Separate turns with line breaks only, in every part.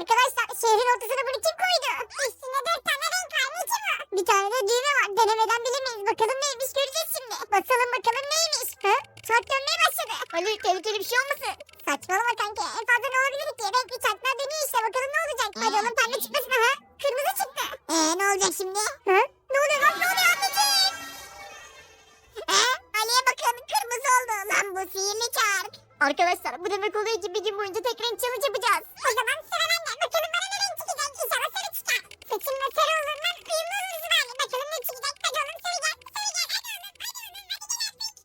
Arkadaşlar şehrin ortasına bunu kim koydu? Üstüne dört tane renk var. Ne ki bu? Bir tane de düğme var. Denemeden bilemeyiz. Bakalım neymiş göreceğiz şimdi. Basalım bakalım neymiş. Hı? Çark dönmeye başladı. Ali tehlikeli bir şey olmasın? Saçmalama kanka. En fazla ne olabilir ki? Renkli çarklar dönüyor işte. Bakalım ne olacak? Hadi oğlum pembe çıkmasın ha. Kırmızı çıktı. Eee ne olacak şimdi? Hı? Ne oluyor lan? Ne oluyor anneciğim? He? Ali'ye bakın kırmızı oldu. Lan bu sihirli çark. Arkadaşlar bu demek oluyor ki bir gün boyunca tek renk challenge yapacağız. O zaman sıra bende. Bakalım bana ne renk çıkacak. İnşallah sarı çıkar. Saçımla sarı olur lan. Uyumlu oluruz bari. Bakalım ne çıkacak. Hadi oğlum sarı gel. Sarı gel. Hadi oğlum. Hadi oğlum. Hadi gel artık.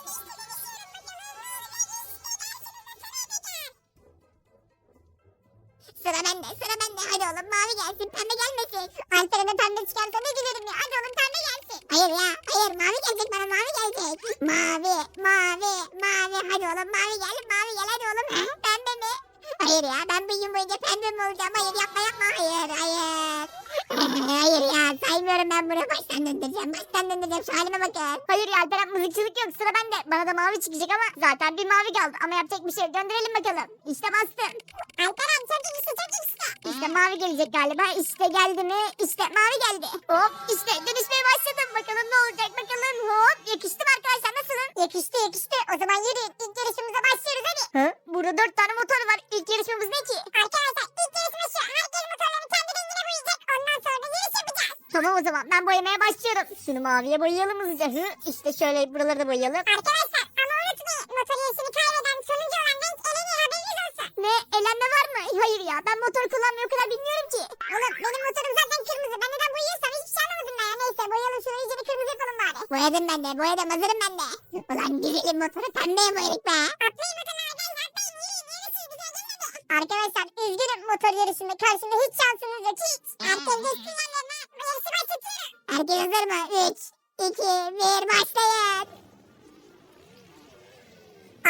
Sıra bende, sıra bende. Hadi oğlum mavi gelsin, pembe gelmesin. Alperen'e pembe çıkarsa ne gülerim ya. Hadi oğlum pembe gelsin. Hayır ya, hayır mavi gelecek bana, mavi gelecek. Mavi, mavi, mavi. Hadi oğlum mavi gel, mavi gel hadi oğlum. Ha, pembe mi? Hayır ya, ben bu yıl boyunca pembe mi olacağım? Hayır yapma yapma, hayır, hayır. Hayır ya, saymıyorum ben bunu. Baştan döndüreceğim, baştan döndüreceğim. Şu halime bakın. Hayır ya, Alperen mızıkçılık yok. Sıra bende. Bana da mavi çıkacak ama zaten bir mavi kaldı. Ama yapacak bir şey yok. Döndürelim bakalım. İşte bastım. Alperen çok iyisi, çok iyisi. İşte mavi gelecek galiba. İşte geldi mi? İşte mavi geldi. Hop işte dönüşmeye başladım. Bakalım ne olacak bakalım. Hop yakıştı mı arkadaşlar nasılım? Yakıştı yakıştı. O zaman yürüyün. İlk yarışımıza başlıyoruz hadi. Hı? Burada dört tane motor var. İlk yarışmamız ne ki? Arkadaşlar ilk yarışma şu. Herkes motorlarını kendi rengine boyayacak. Ondan sonra da yarış yapacağız. Tamam o zaman ben boyamaya başlıyorum. Şunu maviye boyayalım hızlıca. Hı? İşte şöyle buraları da boyayalım. Arkadaşlar ama unutmayın. Motor yarışını kaybeden sonuncu olan renk eleniyor haberiniz olsun. Ne? Elenme var mı? Hayır ya ben motor kullanmayı o kadar bilmiyorum ki. Oğlum benim motorum zaten kırmızı. Ben neden boyuyorsam hiçbir şey anlamadım ben ya. Neyse boyayalım şunu iyice bir kırmızı yapalım bari. Boyadım ben de boyadım hazırım ben de. Ulan güzelim motoru pembeye boyadık be. Atlayın Arkadaşlar üzgünüm motor yarışında karşımda hiç şansınız yok hiç. Herkes geçsin yanlarına yarışı başlatıyorum. Herkes hazır mı? 3, 2, 1 başlayın.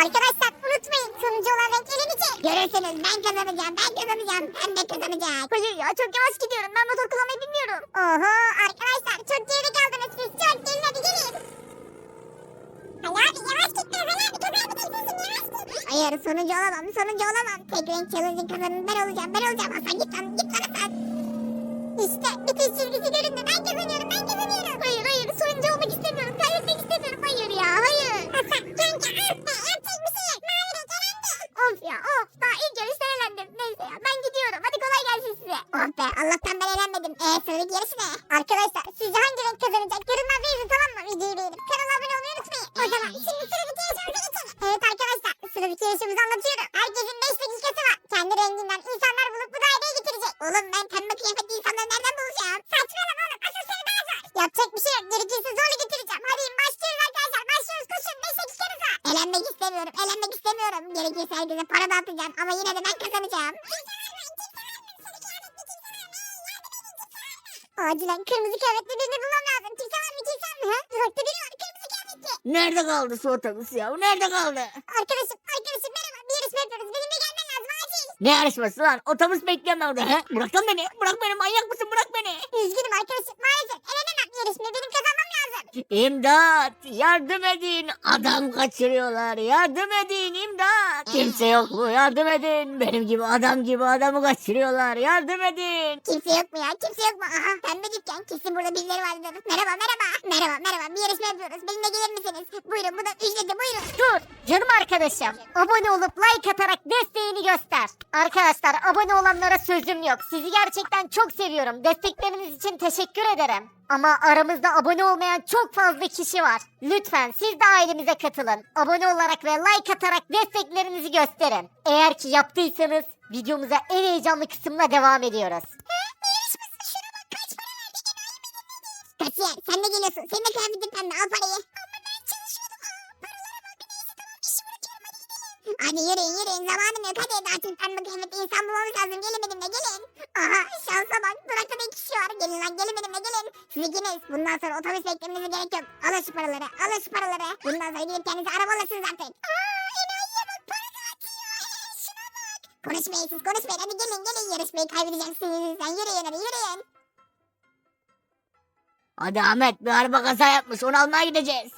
Arkadaşlar unutmayın sonucu olan renk elenecek. Görürsünüz ben kazanacağım ben kazanacağım ben de kazanacağım. Hayır ya çok yavaş gidiyorum ben motor kullanmayı bilmiyorum. Oho arkadaşlar çok geride kaldınız siz çok hadi gelin. Ali abi yavaş gitme Ali abi kazanabileceksin yavaş git. Hayır sonucu olamam sonucu olamam. Tek renk challenge'ın kazananı ben olacağım ben olacağım Hasan git lan git lan Hasan. İşte bitiş çizgisi göründü ben kazanıyorum ben kazanıyorum. Hayır hayır sonucu olmak istemiyorum kaybetmek istemiyorum hayır ya hayır. Hasan kanka ah be yapacak bir şey yok mavi renk elendi. Of ya of daha ilk yarışta eğlendim neyse ya ben gidiyorum hadi kolay gelsin size. Oh be Allah'tan ben eğlenmedim. Eee sıradaki yarış ne? Arkadaşlar sizce hangi renk kazanacak yorumlarda
kaldı su otobüs ya? Nerede kaldı?
Arkadaşım arkadaşım merhaba. Bir yarışma yapıyoruz. Benimle gelmen lazım acil.
Ne yarışması lan? Otobüs bekliyorum ben orada. He? Bırak lan beni. Bırak beni. Manyak mısın? Bırak beni.
Üzgünüm arkadaşım. Maalesef elenemem. Yarışmayı benim kazanmam lazım.
İmdat. Yardım edin. Adam kaçırıyorlar. Yardım edin. imdat. Kimse yok mu? Yardım edin. Benim gibi adam gibi adamı kaçırıyorlar. Yardım edin.
Kimse yok mu ya? Kimse yok mu? Aha pembe dükkan. Kesin burada birileri vardır. Merhaba merhaba. Merhaba merhaba. Bir yarışma yapıyoruz. Benimle gelir misiniz? Buyurun bu da ücreti buyurun.
Dur canım arkadaşım. Abone olup like atarak desteğini göster. Arkadaşlar abone olanlara sözüm yok. Sizi gerçekten çok seviyorum. Destekleriniz için teşekkür ederim. Ama aramızda abone olmayan çok fazla kişi var. Lütfen siz de ailemize katılın. Abone olarak ve like atarak desteklerinizi gösterin. Eğer ki yaptıysanız videomuza en heyecanlı kısımla devam ediyoruz.
Kasiyer sen de geliyorsun. Senin de kıyafetin pembe. Al parayı. Hadi yürüyün yürüyün. Zamanım yok. Hadi artık pembe kıyafetli insan bulmamız lazım. Gelin benimle gelin. Aha şansa bak. Durakta da iki kişi var. Gelin lan gelin benimle gelin. Siz ikiniz. Bundan sonra otobüs beklemenize gerek yok. Alın şu paraları. Alın şu paraları. Bundan sonra gidip kendinize araba alırsınız artık. Aa enayiye bak. Para dağıtıyor. Ee, şuna bak. Konuşmayın siz konuşmayın. Hadi gelin gelin. Yarışmayı kaybedeceksiniz. Sen yürüyün hadi yürüyün.
Hadi Ahmet bir araba kaza yapmış. Onu almaya gideceğiz.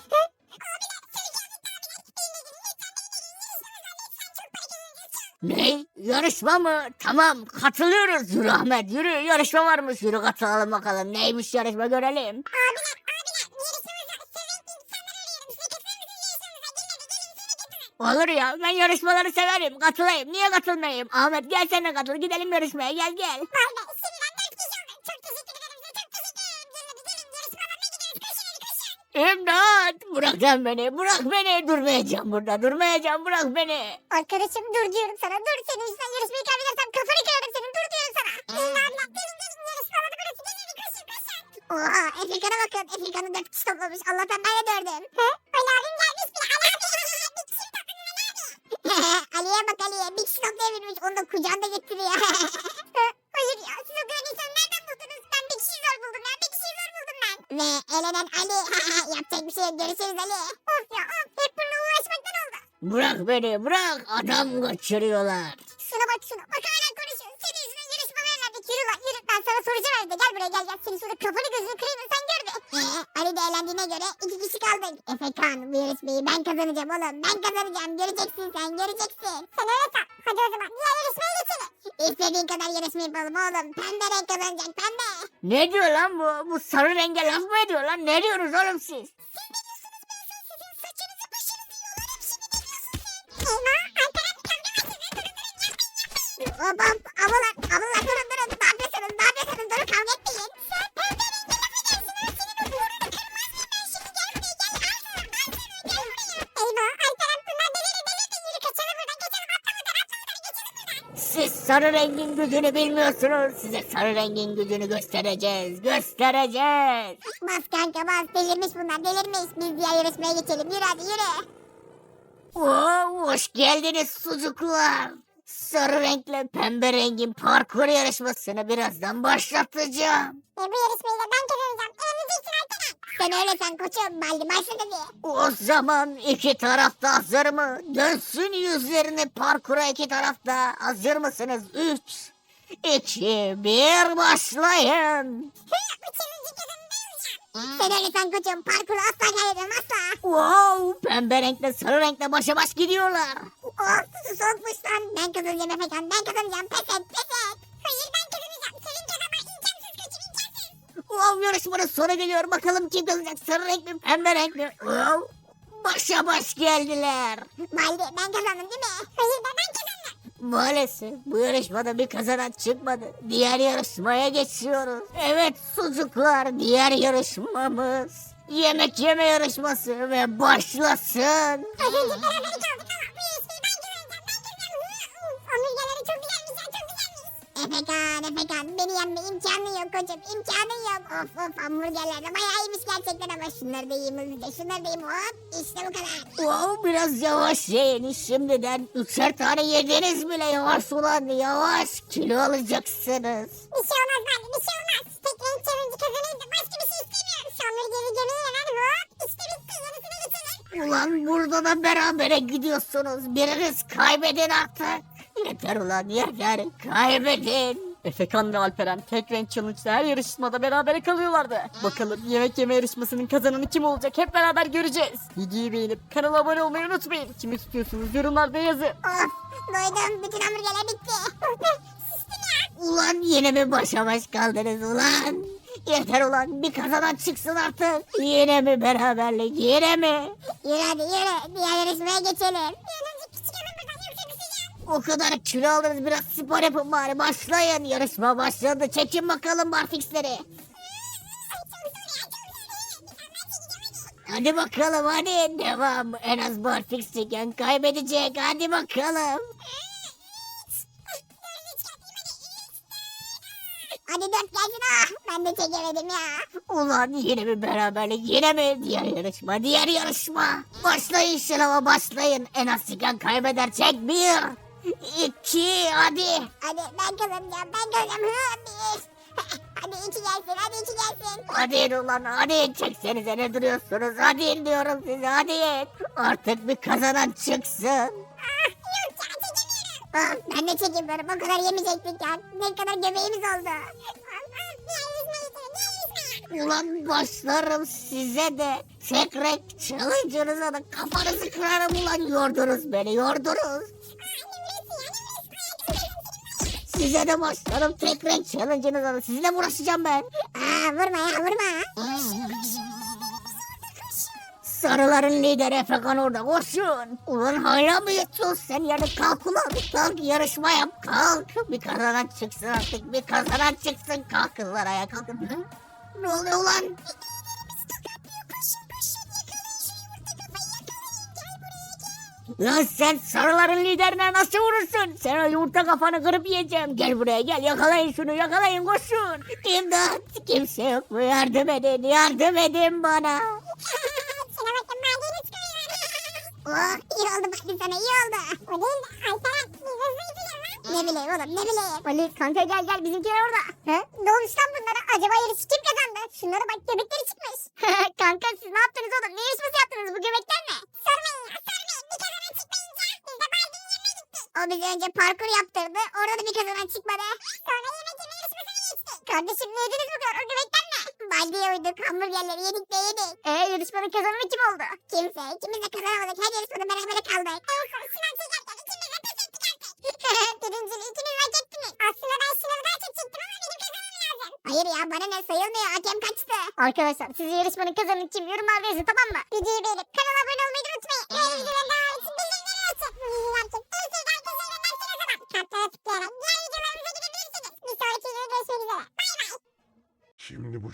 Ne? Yarışma mı? Tamam katılıyoruz. Yürü Ahmet yürü. Yarışma varmış. Yürü katılalım bakalım. Neymiş yarışma görelim.
Abiler abiler yarışmamıza seven insanlar arıyorum. Size katılır mısınız yarışmamıza? Gelin hadi gelin.
Olur ya ben yarışmaları severim. Katılayım. Niye katılmayayım? Ahmet gel sen de katıl. Gidelim yarışmaya gel gel.
Be şimdiden dört kişi olduk. Çok teşekkür ederim size çok teşekkür ederim. Gelin hadi gelin yarışmalarına gidiyoruz. Koşun hadi koşun.
İmdat! Bırak sen beni. Bırak beni. Durmayacağım burada. Durmayacağım. Bırak beni.
Arkadaşım dur diyorum sana. Dur senin yüzünden yarışmayı kaybedersem kafanı kırarım senin. Dur diyorum sana.
Gelin abiler gelin gelin yarışmaları burası. Gelin hadi koşun koşun. Oha Efekan'a bakın. Efekan'ı dört kişi toplamış. Allah'tan ben de dördüm. He? Ali abim gelmiş bile. Ali abi. Bir kişi topladın Ali abi. Ali'ye bak Ali'ye. Bir kişi toplayabilmiş. Onu da kucağında getiriyor. Ve elenen Ali. Yapacak bir şey yok. Görüşürüz Ali. Of ya of. Hep bununla uğraşmaktan oldu.
Bırak beni. Bırak. Adam kaçırıyorlar.
Şuna bak şuna. Bak hala konuşuyor. Senin yüzünden yarışmalara verdik. Yürü lan yürü. Ben sana soracağım evde. Gel buraya gel gel. Senin şurada kafanı gözünü kırayım sen gör Ali de eğlendiğine göre iki kişi kaldık. Efekan bu yarışmayı ben kazanacağım oğlum. Ben kazanacağım. Göreceksin sen göreceksin. Sen öyle san. Hadi o zaman diğer yarışmaya geçelim. İstediğin kadar yarışma yapalım oğlum. Pembe renk kazanacak pembe.
Ne diyor lan bu? Bu sarı renge laf mı ediyor lan? Ne diyorsunuz oğlum siz?
Sizin saçınızı başınızı yolarım şimdi ne diyorsun sen? Eyvah Alperen pembe başladı. Durun durun yapmayın yapmayın. Hop hop ablalar ablalar durun
sarı rengin gücünü bilmiyorsunuz. Size sarı rengin gücünü göstereceğiz. Göstereceğiz.
Bas kanka bas delirmiş bunlar delirmiş. Biz diğer yarışmaya geçelim yürü hadi yürü.
Oo, hoş geldiniz sucuklar. Sarı renkle pembe rengin parkur yarışmasını birazdan başlatacağım.
E, bu yarışmayı da ben kazanacağım. Önümüzdeki Alperen. Sen öyle sen koçum baldi başla dedi.
O zaman iki tarafta hazır mı? Dönsün yüzlerini parkura iki tarafta. Hazır mısınız? Üç, iki, bir başlayın.
Bu ben. Sen öyle sen koçum parkuru asla kaybedemem asla.
Wow, pembe renkle sarı renkle başa baş gidiyorlar.
Su soğukmuş lan. Ben kazanacağım Efekan ben kazanacağım pes et pes et.
Wow, yarışmanın sonu geliyor. Bakalım kim kazanacak? Sarı renk mi, pembe renk mi? Wow, başa baş geldiler.
Baldi ben kazandım değil mi? Hayır ben, ben kazandım.
Maalesef bu yarışmada bir kazanan çıkmadı. Diğer yarışmaya geçiyoruz. Evet sucuklar diğer yarışmamız. Yemek yeme yarışması ve başlasın.
Az önce beraber kaldık Efekan Efekan beni yenme imkanı yok koçum imkanı yok. Of of hamburgerler de bayağı iyiymiş gerçekten ama şunları da yiyeyim hızlıca şunları da yiyeyim hop işte bu kadar.
Wow, biraz yavaş yiyin. Şimdiden üçer tane yediniz bile. Yavaş ulan yavaş. Kilo alacaksınız.
Bir şey olmaz bence bir şey olmaz. Tek renk challenge kazanayım da başka bir şey istemiyorum. Hamburgeri gömeği hemen hop işte bitti yarısına geçelim.
Ulan burada da berabere gidiyorsunuz. Biriniz kaybedin artık. Yeter ulan yeter. Kaybedin.
Efekan ve Alperen tek renk challenge'da her yarışmada berabere kalıyorlardı. Bakalım yemek yeme yarışmasının kazananı kim olacak hep beraber göreceğiz. Videoyu beğenip kanala abone olmayı unutmayın. Kimi tutuyorsunuz yorumlarda yazın.
Of doydum bütün hamburgerler bitti. Be sustum ya.
Ulan yine mi başa baş kaldınız ulan? Yeter ulan bir kazanan çıksın artık. Yine mi beraberlik yine mi?
Yürü hadi yürü diğer yarışmaya geçelim. Bir
O kadar kilo aldınız biraz spor yapın bari başlayın. Yarışma başladı çekin bakalım barfixleri.
Hadi
bakalım hadi devam. En az barfix çeken kaybedecek hadi bakalım.
Hadi dört gelsin ah. Ben de çekemedim ya.
Ulan yine mi beraberlik yine mi? Diğer yarışma diğer yarışma. Başlayın şınava başlayın. En az çıkan kaybeder çek bir. İki hadi.
Hadi ben kazanacağım ben kazanacağım. Hı, bir. Hadi iki gelsin hadi iki gelsin.
Hadi ulan hadi çeksenize ne duruyorsunuz hadi diyorum size hadi. Artık bir kazanan çıksın.
Ah yok ya çekemiyorum. Ah, ben de çekemiyorum o kadar yemeyecektik ya. Ne kadar göbeğimiz oldu. Ah, ah, Diğer yüzme getirin diğer yüzme.
Ulan başlarım size de. Tek renk challenge'ınıza da kafanızı kırarım ulan yordunuz beni yordunuz. Size de başlarım tek renk challenge'ınıza da sizinle uğraşacağım ben?
Aa vurma ya vurma.
Sarıların lideri Efekan orada koşun. Ulan hala mı yetiyorsun sen yerde kalk ulan. Kalk yarışma yap kalk. Bir kazanan çıksın artık bir kazanan çıksın. Kalkın lan ayağa kalkın. Ne oluyor ulan? Lan sen sarıların liderine nasıl vurursun? Sen o yumurta kafanı kırıp yiyeceğim. Gel buraya gel yakalayın şunu yakalayın koşun. İmdat kimse yok mu yardım edin yardım edin bana.
Şuna bakın madeni çıkıyor. Oh iyi oldu bak sana iyi oldu. O değil de Alperen biz hızlı gidiyor. Ne bileyim oğlum ne bileyim.
Ali kanka gel gel bizimkiler orada.
He? Ne olmuş lan bunlara? Acaba yarışı kim kazandı? Şunlara bak göbekleri çıkmış.
kanka siz ne yaptınız oğlum? Ne yarışması yaptınız bu göbekten ne?
Sormayın ya sormayın. Bir kazanan çıkmayınca biz de Barbie'nin yanına gittik. O bize önce parkur yaptırdı. Orada da bir kazanan çıkmadı. Sonra yemek yeme yarışmasına geçtik. Kardeşim ne yediniz bu kadar? O göbekten ne? Baldiye uyduk. Hamburgerleri yedik de yedik.
Eee Ee, yarışmanın kazananı kim oldu?
Kimse. ikimiz de kazanamadık. Her yarışmada beraber kaldık. Evet sınav çekerken ikimiz de pes ettik artık. Birinciliği ikimiz hak ettiniz. Aslında ben sınavı daha çok çektim ama benim kazanmam lazım. Hayır ya bana ne sayılmıyor. Hakem kaçtı.
Arkadaşlar siz yarışmanın kazananı kim? Yorumlarda yazın tamam mı?
Videoyu beğenip kanala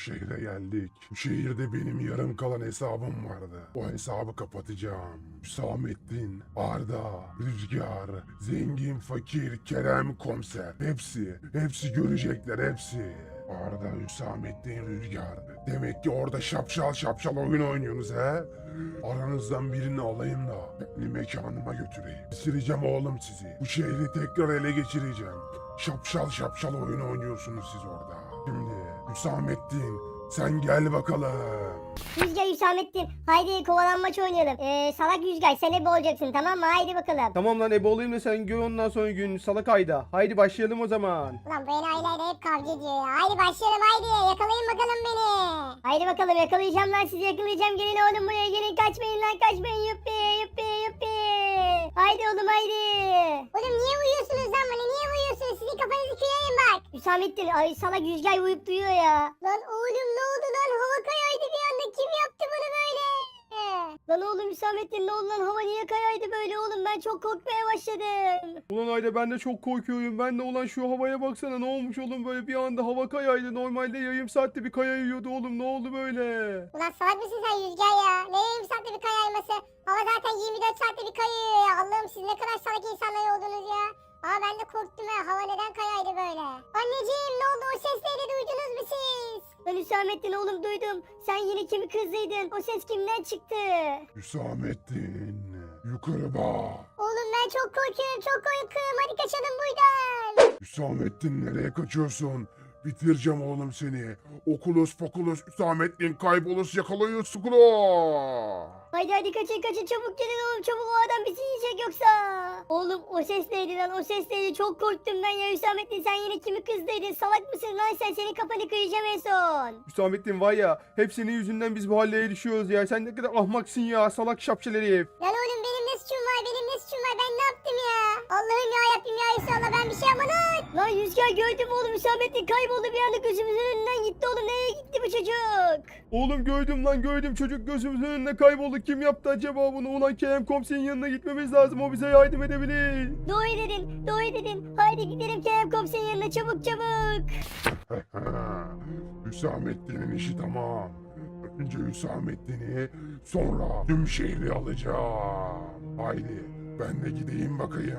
şehre geldik. Bu şehirde benim yarım kalan hesabım vardı. O hesabı kapatacağım. Hüsamettin, Arda, Rüzgar, Zengin, Fakir, Kerem, Komiser. Hepsi, hepsi görecekler hepsi. Arda, Hüsamettin, Rüzgar. Demek ki orada şapşal şapşal oyun oynuyorsunuz he? Aranızdan birini alayım da beni mekanıma götüreyim. Bitireceğim oğlum sizi. Bu şehri tekrar ele geçireceğim. Şapşal şapşal oyun oynuyorsunuz siz orada. Şimdi Hüsamettin sen gel bakalım.
Rüzgar Hüsamettin. Haydi kovalanmaç oynayalım. Ee, salak Rüzgar sen ebe olacaksın tamam mı? Haydi bakalım.
Tamam lan ebe olayım da sen gör ondan sonra gün salak ayda. Haydi başlayalım o zaman.
Ulan bu enayiler de hep kavga ediyor ya. Haydi başlayalım haydi. Yakalayın bakalım beni.
Haydi bakalım yakalayacağım lan sizi yakalayacağım. Gelin oğlum buraya gelin kaçmayın lan kaçmayın. Yuppi yuppi yuppi. Haydi oğlum haydi.
Oğlum niye uyuyorsunuz lan bana? Niye uyuyorsunuz? Sizin kafanızı bak.
Hüsamettin ay salak Rüzgar uyup duyuyor ya.
Lan oğlum ne oldu lan? Hava kayaydı bir anda. Kim yaptı bunu böyle?
Lan oğlum Hüsamettin ne oldu lan hava niye kayaydı böyle oğlum ben çok korkmaya başladım.
Ulan ayda ben de çok korkuyorum. Ben de ulan şu havaya baksana ne olmuş oğlum böyle bir anda hava kayaydı. Normalde yarım saatte bir kaya yiyordu oğlum ne oldu böyle?
Ulan salak mısın sen Rüzgar ya? Ne yarım saatte bir kay yayması? Hava zaten 24 saatte bir kayıyor ya. Allah'ım siz ne kadar salak insanlar oldunuz ya. Aa ben de korktum ya. Hava neden kayaydı böyle? Anneciğim ne oldu? O sesleri duydunuz mu siz?
Ben Hüsamettin oğlum duydum. Sen yine kimi kızdıydın? O ses kimden çıktı?
Hüsamettin yukarı bak.
Oğlum ben çok korkuyorum. Çok korkuyorum. Hadi kaçalım buradan.
Hüsamettin nereye kaçıyorsun? Bitireceğim oğlum seni. Okulus fokulus Hüsamettin kaybolus yakalıyor Skula.
Haydi hadi kaçın kaçın çabuk gelin oğlum çabuk o adam bizi yiyecek yoksa. Oğlum o ses neydi lan o ses neydi çok korktum ben ya Hüsamettin sen yine kimi kızdıydın salak mısın lan sen senin kafanı kıyacağım en son.
Hüsamettin var ya hep senin yüzünden biz bu halleye düşüyoruz ya. Sen ne kadar ahmaksın ya salak şapşal herif.
Lan oğlum Allah'ım ya Rabbim ya İnşallah ben bir şey yapmadım.
Lan Rüzgar gördüm oğlum Hüsamettin kayboldu bir anda gözümüzün önünden gitti oğlum nereye gitti bu çocuk?
Oğlum gördüm lan gördüm çocuk gözümüzün önünde kayboldu. Kim yaptı acaba bunu? Ulan Kerem komiserin yanına gitmemiz lazım. O bize yardım edebilir.
Doğru dedin doğru dedin haydi gidelim Kerem komiserin yanına çabuk çabuk.
Hüsamettin'in işi tamam. Önce Hüsamettin'i sonra tüm şehri alacağım. Haydi ben de gideyim bakayım.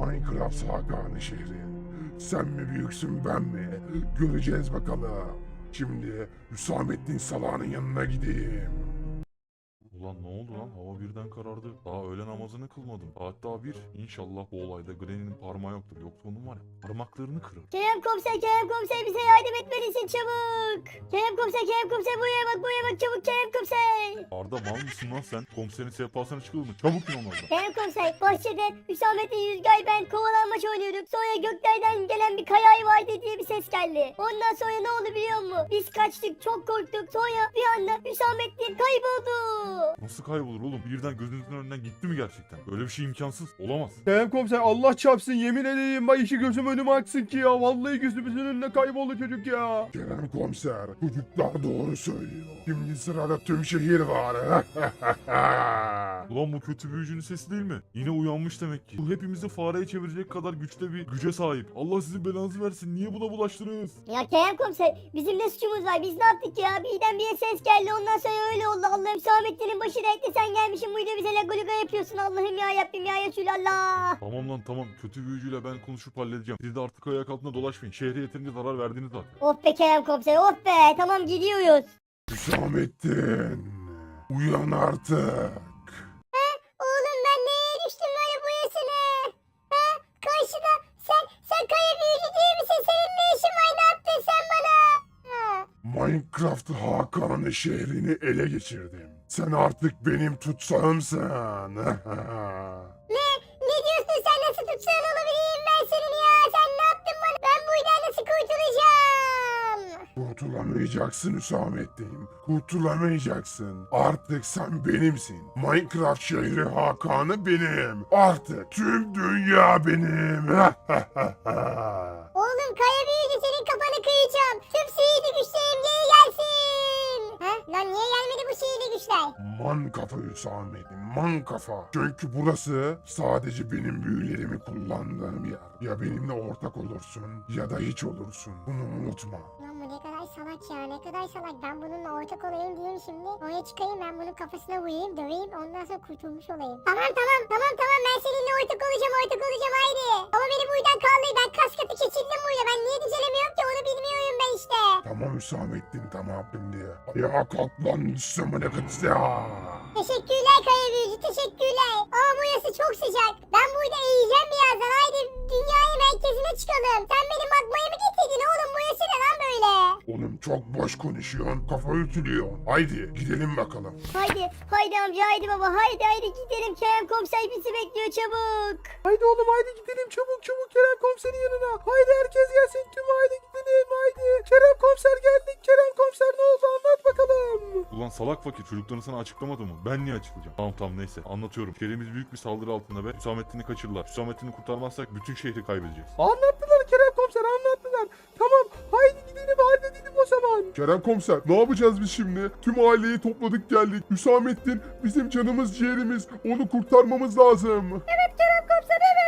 Minecraft Hakan'ı şehri. Sen mi büyüksün ben mi? Göreceğiz bakalım. Şimdi Hüsamettin Salah'ın yanına gideyim.
Ulan ne oldu lan? Hava birden karardı. Daha öğle namazını kılmadım. Daha bir. İnşallah bu olayda Granny'nin parmağı yoktur. Yoksa onun var ya parmaklarını kırar.
Kerem komiser Kerem komiser bize yardım etmelisin çabuk. Kerem komiser Kerem komiser buraya bak buraya bak çabuk Kerem komiser.
Arda mal mısın lan sen? Komiserin sehpasına çıkılır mı? Çabuk in onlardan.
Kerem komiser bahçede Hüsamettin Yüzgay ben kovalanmaç
oynuyorduk. Sonra göklerden gelen bir kayayı vardı diye bir ses geldi. Ondan sonra ne oldu biliyor musun? Biz kaçtık çok korktuk. Sonra bir anda Hüsamettin kayboldu.
Nasıl kaybolur oğlum? Birden gözünüzün önünden gitti mi gerçekten? Öyle bir şey imkansız. Olamaz.
Kerem komiser Allah çarpsın yemin edeyim bak işi gözüm önüme aksın ki ya. Vallahi gözümüzün önünde kayboldu çocuk ya.
Kerem komiser, çocuklar doğru söylüyor. Şimdi sırada tüm şehir var.
Ulan bu kötü büyücünün sesi değil mi? Yine uyanmış demek ki. Bu hepimizi fareye çevirecek kadar güçte bir güce sahip. Allah sizin belanızı versin. Niye buna bulaştınız?
Ya Kerem komiser bizim ne suçumuz var? Biz ne yaptık ya? Birden bir ses geldi ondan sonra öyle oldu. Allah'ım Hüsamettin'in başı dertte sen gelmişsin burada bize lagoluga yapıyorsun. Allah'ım ya Rabbim ya Resulallah.
Tamam lan tamam. Kötü büyücüyle ben konuşup halledeceğim. Siz de artık ayak altında dolaşmayın. Şehre yeterince zarar verdiniz zaten.
Oh be Kerem komiser oh be tamam gidiyoruz.
Hüsamettin, uyan artık. Minecraft Hakan'ın şehrini ele geçirdim. Sen artık benim tutsağımsın.
Ne? Ne diyorsun sen nasıl tutsan olabileyim ben senin ya? Sen ne yaptın bana? Ben buradan nasıl kurtulacağım?
Kurtulamayacaksın Hüsamettin. Kurtulamayacaksın. Artık sen benimsin. Minecraft şehri Hakan'ı benim. Artık tüm dünya benim.
Oğlum kaya büyücü senin kafanı kıyacağım. Sihirli güçlerim geri gelsin. Ha? Lan niye gelmedi bu sihirli güçler?
man kafa Hüsamettin, man kafa. Çünkü burası sadece benim büyülerimi kullandığım yer. Ya benimle ortak olursun ya da hiç olursun. Bunu unutma.
Lan bu ne kadar salak ya ne kadar salak. Ben bununla ortak olayım diyeyim şimdi. Oraya çıkayım ben bunun kafasına vurayım döveyim ondan sonra kurtulmuş olayım. Tamam tamam tamam tamam ben seninle ortak olacağım ortak olacağım haydi. Ama beni buradan kaldır ben kas katı keçildim burada.
Tamam Hüsamettin tamam şimdi. Ayağa kalk lan sımını kıtsa.
Teşekkürler kaya büyücü teşekkürler. Ama burası çok sıcak. Ben burada eğileceğim birazdan haydi dünyanın merkezine çıkalım. Sen benim magmayı mı getirdin oğlum burası ne lan böyle?
Oğlum çok boş konuşuyorsun, kafa ütülüyorsun. Haydi gidelim bakalım.
Haydi, haydi amca, haydi baba, haydi haydi gidelim. Kerem komiser bizi bekliyor çabuk.
Haydi oğlum haydi gidelim çabuk çabuk Kerem komiserin yanına. Haydi herkes gelsin tüm aile gidelim haydi. Kerem komiser geldik. Kerem komiser ne oldu anlat bakalım.
Ulan salak fakir çocukların sana açıklamadı mı? Ben niye açıklayacağım? Tamam tamam neyse anlatıyorum. Şehrimiz büyük bir saldırı altında ve Hüsamettin'i kaçırdılar. Hüsamettin'i kurtarmazsak bütün şehri kaybedeceğiz.
Anlattılar Kerem komiser anlattılar. Tamam haydi gidelim halledelim o zaman.
Kerem komiser ne yapacağız biz şimdi? Tüm aileyi topladık geldik. Hüsamettin bizim canımız ciğerimiz. Onu kurtarmamız lazım.
Kerem komiser evet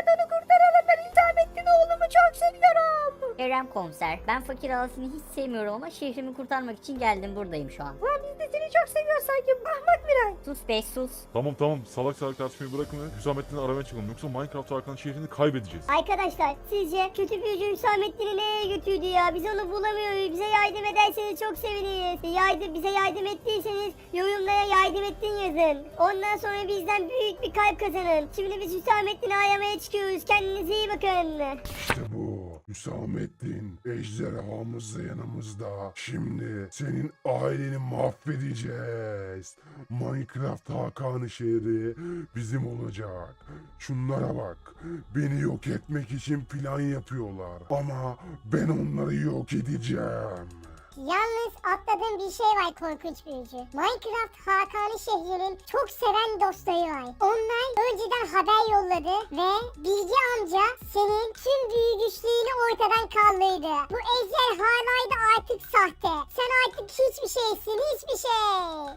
Kerem komiser, ben fakir ağasını hiç sevmiyorum ama şehrimi kurtarmak için geldim buradayım şu an.
Ulan biz de seni çok seviyoruz sanki. Ahmak Miray.
Sus be sus.
Tamam tamam salak salak tartışmayı bırakın ve Hüsamettin'i aramaya çıkalım. Yoksa Minecraft Hakan şehrini kaybedeceğiz.
Arkadaşlar sizce kötü büyücü Hüsamettin'i nereye götürdü ya? Biz onu bulamıyoruz. Bize yardım ederseniz çok seviniriz. Yardım, bize yardım ettiyseniz yorumlara yardım ettin yazın. Ondan sonra bizden büyük bir kalp kazanın. Şimdi biz Hüsamettin'i aramaya çıkıyoruz. Kendinize iyi bakın.
İşte bu. Hüsamettin ejderhamız da yanımızda. Şimdi senin aileni mahvedeceğiz. Minecraft Hakan'ı şehri bizim olacak. Şunlara bak. Beni yok etmek için plan yapıyorlar. Ama ben onları yok edeceğim.
Yalnız atladığım bir şey var korkunç büyücü. Minecraft Hakan'ı şehrinin çok seven dostları var. Onlar önceden haber yolladı ve Bilgi amca senin tüm büyü güçlüğünü ortadan kaldırdı. Bu ejderhalar da artık sahte. Sen artık hiçbir şeysin hiçbir şey.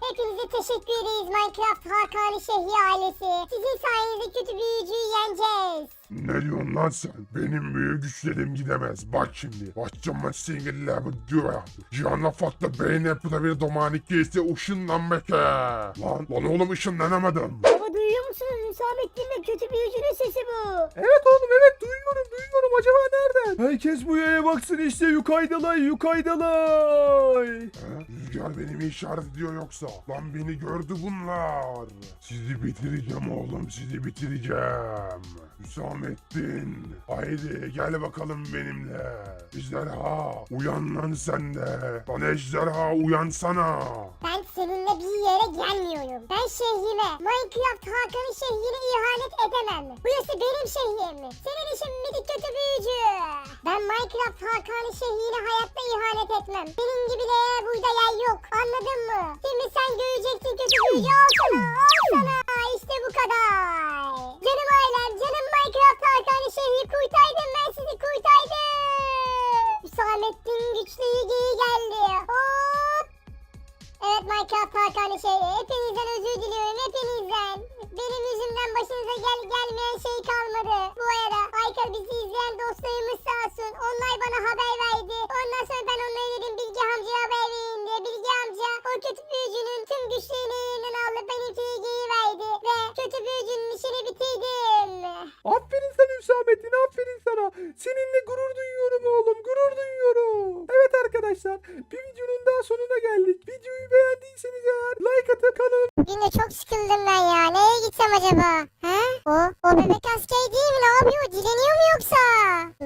Hepinize teşekkür ederiz Minecraft Hakan'ı şehri ailesi. Sizin sayenizde kötü büyücüyü yeneceğiz.
Ne diyorsun lan sen? Benim büyük güçlerim gidemez. Bak şimdi. Başlama sinirler bu diyor. Cihanla farklı beyin yapıda bir domanik giysi ışınlanmak. Lan, lan oğlum ışınlanamadım.
Baba duyuyor musunuz? Hüsamettin'le kötü büyücünün sesi bu.
Evet oğlum evet duyuyorum duyuyorum acaba nereden? Herkes bu yere baksın işte yukaydalay yukaydalay.
Ha? Rüzgar beni mi işaret ediyor yoksa? Lan beni gördü bunlar. Sizi bitireceğim oğlum sizi bitireceğim. Hüsamettin. Haydi gel bakalım benimle. Ejderha uyan lan sen de. Lan ejderha uyansana.
Ben seninle bir yere gelmiyorum. Ben şehrime, Minecraft Hakan'ın şehrine ihanet edemem. Burası benim şehrim. Senin işin minik kötü büyücü. Ben Minecraft Hakan'ın şehrine hayatta ihanet etmem. Senin gibilere burada yer yok. Anladın mı? Şimdi sen göreceksin kötü büyücü. Al sana, al sana. İşte bu kadar. Canım ailem, canım Minecraft Hakan'ın şehri kurtardım. Ben sizi kurtardım. Hüsamettin güçlü geri geldi. Hop. Evet Minecraft Hakan'ı şey hepinizden özür diliyorum hepinizden. Benim yüzümden başınıza gel gelmeyen şey kalmadı. Bu arada Ayka bizi izleyen dostlarımız sağ olsun. Onlar bana haber verdi. Ondan sonra ben onlara dedim Bilge amcaya haber verin diye. Bilge amca o kötü büyücünün tüm güçlerini elinden aldı. Benimkini geri verdi. Ve kötü büyücünün işini bitirdim.
Aferin sana Hüsamettin aferin sana. Seninle gurur duyuyorum oğlum gurur duyuyorum. Evet arkadaşlar bir videonun daha sonuna geldik. Videoyu beğendiyseniz eğer like atıp kanalıma
Bugün de çok sıkıldım ben ya. Nereye gitsem acaba? He? O, o bebek asker değil mi? Ne yapıyor? Dileniyor mu yoksa?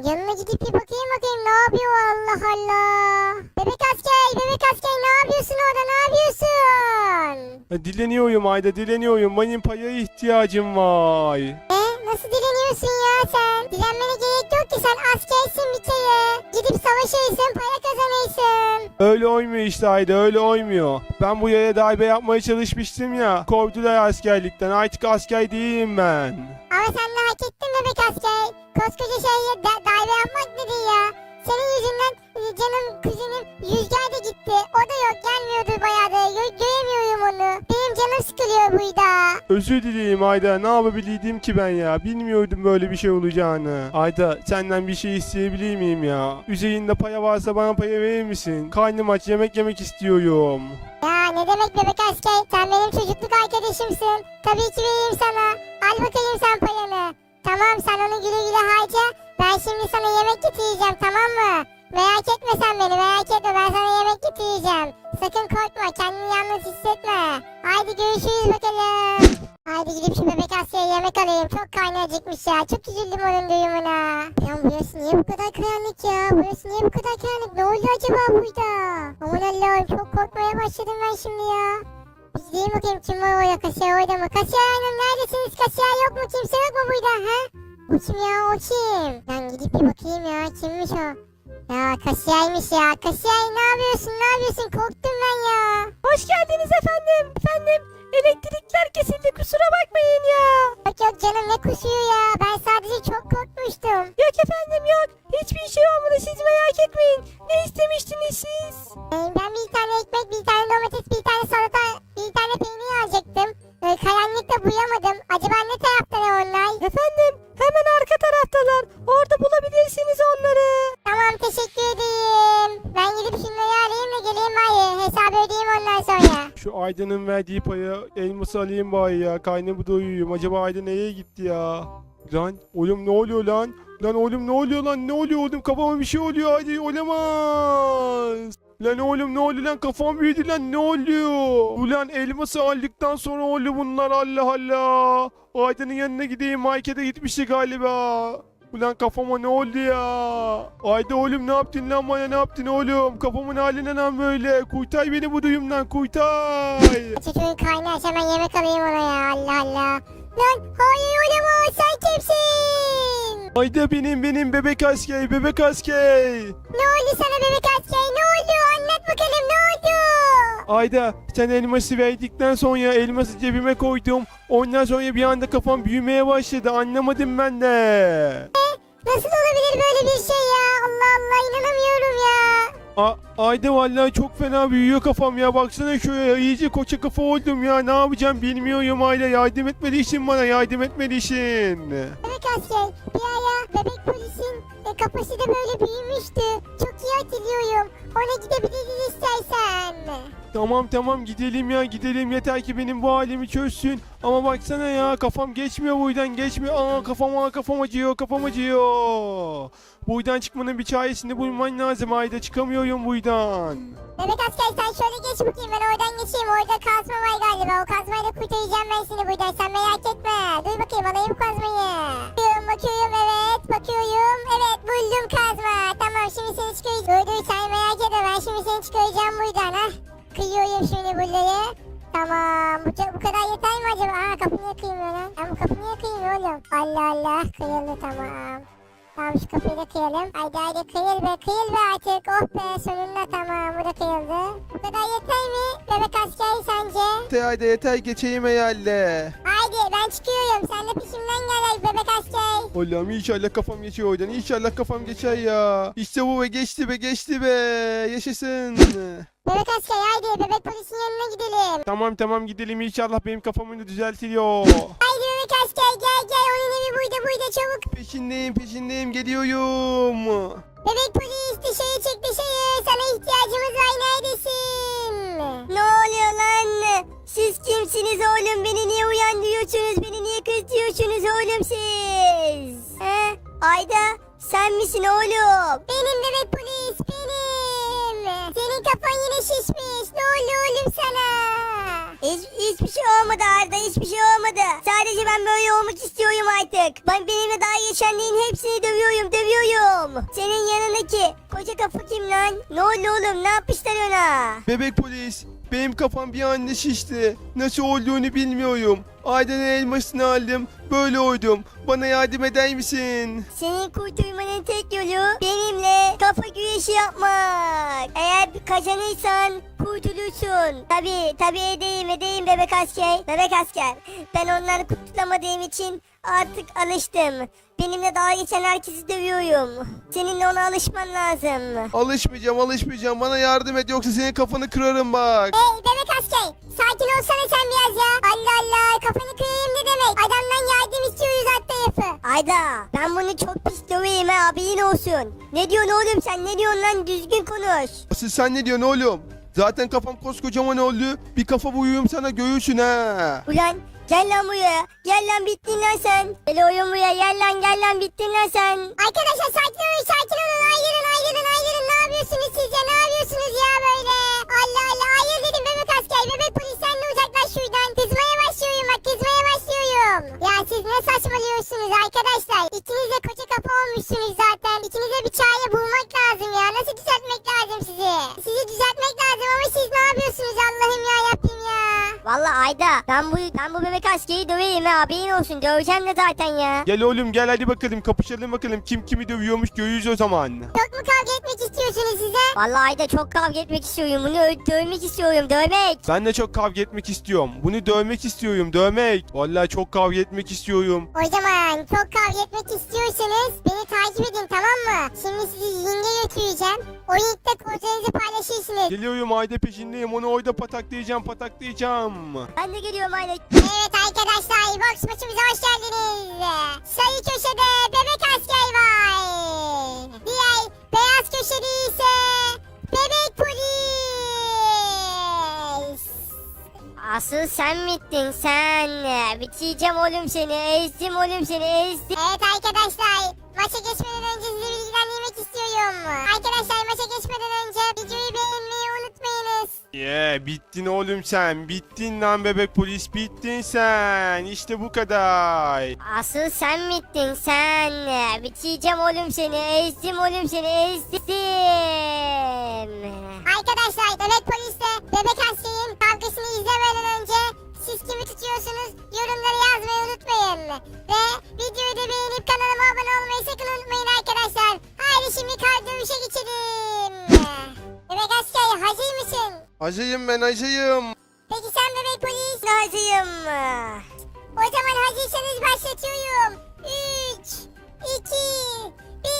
Yanına gidip bir bakayım bakayım ne yapıyor Allah Allah. Bebek asker, bebek asker ne yapıyorsun orada? Ne yapıyorsun?
Dileniyorum Ayda dileniyorum. Benim paya ihtiyacım var.
E, nasıl dileniyorsun ya sen? Dilenmene gerek yok ki sen askersin bir kere. Gidip savaşırsın, para kazanırsın.
Öyle olmuyor işte Ayda öyle olmuyor. Ben bu yaya darbe yapmaya çalışmıştım ya. Kovdular askerlikten artık asker değilim ben.
Ama sen de hak ettin bebek asker. Koskoca şeye da- darbe yapmak nedir ya? Senin yüzünden e, canım kuzenim Rüzgar da gitti. O da yok gelmiyordu bayağıdır. Gö- göremiyorum onu. Benim canım sıkılıyor burada.
Özür dileyim Ayda ne yapabiliydim ki ben ya bilmiyordum böyle bir şey olacağını. Ayda senden bir şey isteyebilir miyim ya? Üzerinde paya varsa bana paya verir misin? Karnım aç yemek yemek istiyorum.
Ya ne demek bebek asker? Sen benim çocukluk arkadaşımsın. Tabii ki vereyim sana. Al bakayım sen payanı. Tamam sen onu güle güle harca. Ben şimdi sana yemek getireceğim tamam mı? Merak etme sen beni merak etme ben sana yemek getireceğim. Sakın korkma kendini yalnız hissetme. Haydi görüşürüz bakalım. Haydi gidip şu bebek Asya'ya yemek alayım. Çok karnı acıkmış ya. Çok üzüldüm onun duyumuna. Ya burası niye bu kadar karanlık ya? Burası niye bu kadar karanlık? Ne oldu acaba burada? Aman Allah'ım çok korkmaya başladım ben şimdi ya. İzleyeyim bakayım kim var orada kasiyer orada mı? Kasiyer hanım neredesiniz? Kasiyer yok mu? Kimse yok mu burada? Ha? Bu kim ya? O kim? Ben gidip bir bakayım ya. Kimmiş o? Ya kasiyermiş ya. Kasiyer ne yapıyorsun? Ne yapıyorsun? Korktum ben ya.
Hoş geldiniz efendim. Efendim elektrikler kesildi kusura bakmayın ya.
Yok yok canım ne kusuyor
Karnımı doyuyorum. Acaba Ayda nereye gitti ya? Lan oğlum ne oluyor lan? Lan oğlum ne oluyor lan? Ne oluyor oğlum? Kafama bir şey oluyor. Hadi olamaz. Lan oğlum ne oluyor lan? Kafam büyüdü lan. Ne oluyor? Ulan elması aldıktan sonra oldu bunlar. Allah Allah. Ayda'nın yanına gideyim. Markete gitmişti galiba. Ulan kafama ne oldu ya? Ayda oğlum ne yaptın lan bana ne yaptın oğlum? Kafamın haline lan böyle. Kurtar beni bu duyumdan kurtar.
Çocuğun karnı aç hemen yemek alayım ona ya. Allah Allah. Lan hayır olamaz sen kimsin?
Ayda benim benim bebek asker bebek asker.
Ne oldu sana bebek asker? Ne oldu? Anlat bakalım ne oldu?
Ayda sen elması verdikten sonra elması cebime koydum. Ondan sonra bir anda kafam büyümeye başladı. Anlamadım ben de.
Nasıl olabilir böyle bir şey ya? Allah Allah inanamıyorum ya.
A Ayda vallahi çok fena büyüyor kafam ya. Baksana şuraya iyice koça kafa oldum ya. Ne yapacağım bilmiyorum Ayda. Yardım etmelisin bana yardım etmelisin.
Bebek asker bir ara bebek polisin e, kafası da böyle büyümüştü. Çok iyi hatırlıyorum. Ona gidebiliriz istersen.
Tamam tamam gidelim ya gidelim yeter ki benim bu halimi çözsün. Ama baksana ya kafam geçmiyor buradan geçmiyor. Aa kafam aa kafam acıyor kafam acıyor. Buradan çıkmanın bir çaresini bulman lazım Ayda çıkamıyorum buradan.
Bebek asker sen şöyle geç bakayım ben oradan geçeyim. Orada kazma var galiba. O kazmayla kurtaracağım ben seni buradan. Sen merak etme. Dur bakayım alayım kazmayı. Bakıyorum bakıyorum evet. Bakıyorum. Evet buldum kazma. Tamam şimdi seni çıkaracağım. Dur dur sen merak etme. Ben şimdi seni çıkaracağım buradan ha. Kıyıyorum şimdi buraları. Tamam. Bu, bu kadar yeter mi acaba? Aa kapı niye kıyılmıyor lan? Ben bu kapı niye kıyılmıyor oğlum? Allah Allah. Kıyıldı tamam. Tamam şu kapıyı da kıyalım. Haydi haydi kıyıl be kıyıl be artık. Oh be sonunda tamam bu da kıyıldı. Bu kadar yeter mi? Bebek asker sence?
Yeter Ayda yeter geçeyim herhalde.
Haydi ben çıkıyorum. Sen de peşimden gel ay bebek asker.
Allah'ım inşallah kafam geçiyor oradan. İnşallah kafam geçer ya. İşte bu be geçti be geçti be. Yaşasın.
Bebek asker haydi bebek polisin yanına gidelim.
Tamam tamam gidelim inşallah benim kafamı düzeltiyor.
Haydi bebek asker gel gel evi burada burada çabuk.
Peşindeyim peşindeyim geliyorum.
Bebek polis dışarı çık dışarı. Sana ihtiyacımız var neredesin?
Ne oluyor lan? Siz kimsiniz oğlum? Beni niye uyandırıyorsunuz? Beni niye kızıyorsunuz oğlum siz? He? Ayda sen misin oğlum?
Benim bebek polis benim. Senin kafan yine şişmiş. Ne oldu oğlum sana?
Hiç, hiçbir şey olmadı Arda hiçbir şey olmadı. Sadece ben böyle olmak istiyorum artık. Ben benimle daha geçenlerin hepsini dövüyorum dövüyorum. Senin yanındaki koca kafa kim lan? Ne oldu oğlum ne yapmışlar ona?
Bebek polis benim kafam bir anda şişti. Nasıl olduğunu bilmiyorum. Aydan elmasını aldım. Böyle oydum. Bana yardım eder misin?
Senin kurtulmanın tek yolu benimle kafa güreşi yapmak. Eğer kazanırsan kurtulursun. Tabi tabi edeyim edeyim bebek asker. Bebek asker. Ben onları kurtulamadığım için artık alıştım. Benimle daha geçen herkesi dövüyorum. Seninle ona alışman lazım.
Alışmayacağım alışmayacağım. Bana yardım et yoksa senin kafanı kırarım bak.
Hey bebek asker sakin olsana sen biraz ya. Allah Allah kafanı kırayım ne demek. Adamdan yardım istiyoruz alt tarafı.
Ayda ben bunu çok pis döveyim ha haberin olsun. Ne diyorsun oğlum sen ne diyorsun lan düzgün konuş.
Asıl sen ne diyorsun oğlum? Zaten kafam koskocaman oldu. Bir kafa buyuyorum sana göğüsün ha.
Ulan gel lan buraya. Gel lan bittin lan sen. Gel oğlum buraya gel lan gel lan bittin lan sen.
Arkadaşlar sakin olun sakin olun ayrılın ayrılın ayrılın ne yapıyorsunuz siz ya ne yapıyorsunuz ya böyle. Allah Allah ayrıl dedim bebek asker bebek polis sen de uzaklaş şuradan. Kızmaya başlıyorum bak kızmaya başlıyorum. Ya siz ne saçmalıyorsunuz arkadaşlar. İkiniz de koca kapı olmuşsunuz zaten. İkinize bir çare bulmak lazım ya. Nasıl düzeltmek lazım sizi? Sizi düzeltmek lazım ama siz ne yapıyorsunuz Allah'ım ya yapayım ya.
Ayda ben bu ben bu bebek askeri döveyim ha haberin olsun döveceğim de zaten ya.
Gel oğlum gel hadi bakalım kapışalım bakalım kim kimi dövüyormuş görürüz o zaman.
Çok mu kavga etmek istiyorsunuz size?
Vallahi Ayda çok kavga etmek istiyorum bunu ö- dövmek istiyorum dövmek.
Ben de çok kavga etmek istiyorum. Bunu dövmek istiyorum dövmek. Vallahi çok kavga etmek istiyorum.
O zaman çok kavga etmek istiyorsanız beni takip edin tamam mı? Şimdi sizi ringe götüreceğim. O ringde kodlarınızı paylaşırsınız.
Geliyorum ayda peşindeyim onu orada pataklayacağım pataklayacağım.
Ben de geliyorum Ayda.
Evet arkadaşlar box maçımıza hoş geldiniz. Sarı köşede bebek asker var. Diğer beyaz köşede ise bebek polis.
Asıl sen bittin sen. Bitireceğim oğlum seni ezdim oğlum seni ezdim.
Evet arkadaşlar
Bittin oğlum sen. Bittin lan bebek polis bittin sen. İşte bu kadar.
Asıl sen bittin sen. Bitireceğim oğlum seni ezdim oğlum seni ezdim.
Arkadaşlar bebek polisle bebek askerin kavgasını izlemeden önce siz kimi tutuyorsunuz yorumları yazmayı unutmayın. Ve videoyu da beğenip kanalıma abone olmayı sakın unutmayın arkadaşlar. Haydi şimdi kar dövüşe geçelim. Bebek asker hazır mısın?
Hazırım ben hazırım.
Peki sen bebek polis?
Hazırım.
O zaman hazırsanız başlatıyorum. 3, 2, 1,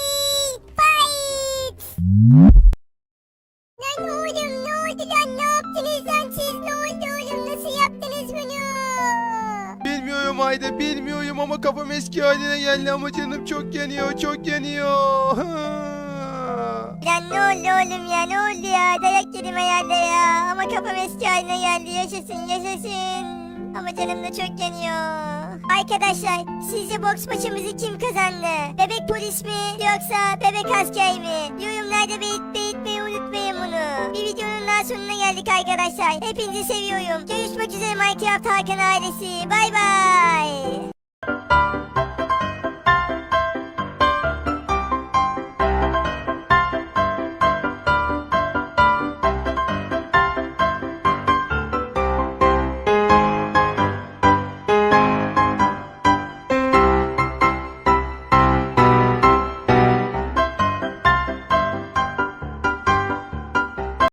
fight! Lan oğlum ne oldu lan ne yaptınız lan siz ne oldu oğlum nasıl yaptınız bunu?
Bilmiyorum Ayda bilmiyorum ama kafam eski haline geldi ama canım çok yanıyor çok yanıyor.
Lan ne oldu oğlum ya ne oldu ya dayak yedim herhalde ya ama kafam eski haline geldi yaşasın yaşasın. Ama canım da çok yanıyor. Arkadaşlar sizce boks maçımızı kim kazandı? Bebek polis mi yoksa bebek asker mi? Yorumlarda belirtmeyi belirtmeyi unutmayın bunu. Bir videonun daha sonuna geldik arkadaşlar. Hepinizi seviyorum. Görüşmek üzere Minecraft Hakan ailesi. Bay bay.